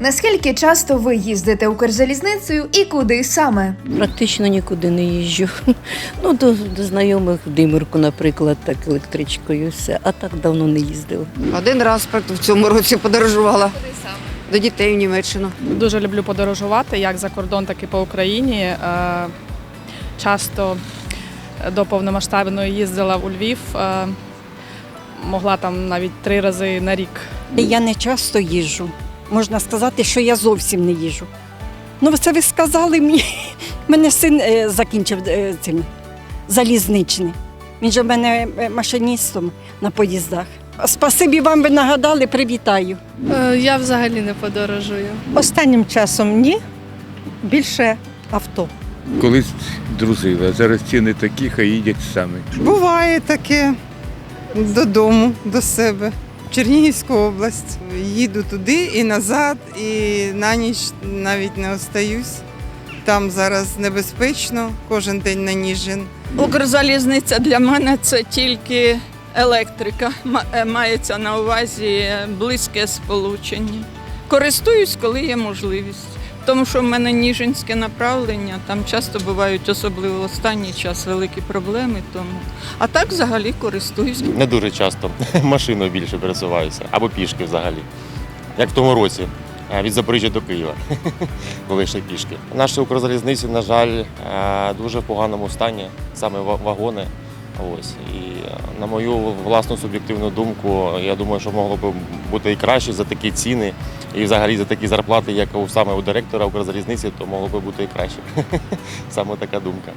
Наскільки часто ви їздите Укрзалізницею і куди саме? Практично нікуди не їжджу. Ну, до, до знайомих в Димирку, наприклад, так електричкою все. А так давно не їздила. Один раз в цьому році подорожувала. До дітей в Німеччину. Дуже люблю подорожувати як за кордон, так і по Україні. Е, Часто до повномасштабної їздила у Львів, е, могла там навіть три рази на рік. Я не часто їжджу. Можна сказати, що я зовсім не їжджу. Ну, це ви сказали мені. Мене син е, закінчив е, цим залізничний. Він же в мене е, машиністом на поїздах. Спасибі вам ви нагадали, привітаю. Я взагалі не подорожую. Останнім часом ні, більше авто. Колись друзила, зараз ціни такі, хай їдять самі. Буває таке додому, до себе. Чернігівську область. Їду туди і назад, і на ніч навіть не остаюсь. Там зараз небезпечно, кожен день на Ніжин. Укрзалізниця для мене це тільки електрика. Е, Мається на увазі близьке сполучення. Користуюсь, коли є можливість. Тому що в мене ніжинське направлення, там часто бувають, особливо в останній час, великі проблеми. Тому. А так взагалі користуюсь. Не дуже часто. Машиною більше пересуваюся. Або пішки взагалі. Як в тому році. е, Від Запоріжжя до Києва, коли йшли пішки. Наші Укрзалізниці, на жаль, е, дуже в поганому стані, саме вагони. Ось. І е, на мою власну суб'єктивну думку, я думаю, що могло б бути і краще за такі ціни, і взагалі за такі зарплати, як у саме у директора Укрзалізниці, то могло би бути і краще. Саме така думка.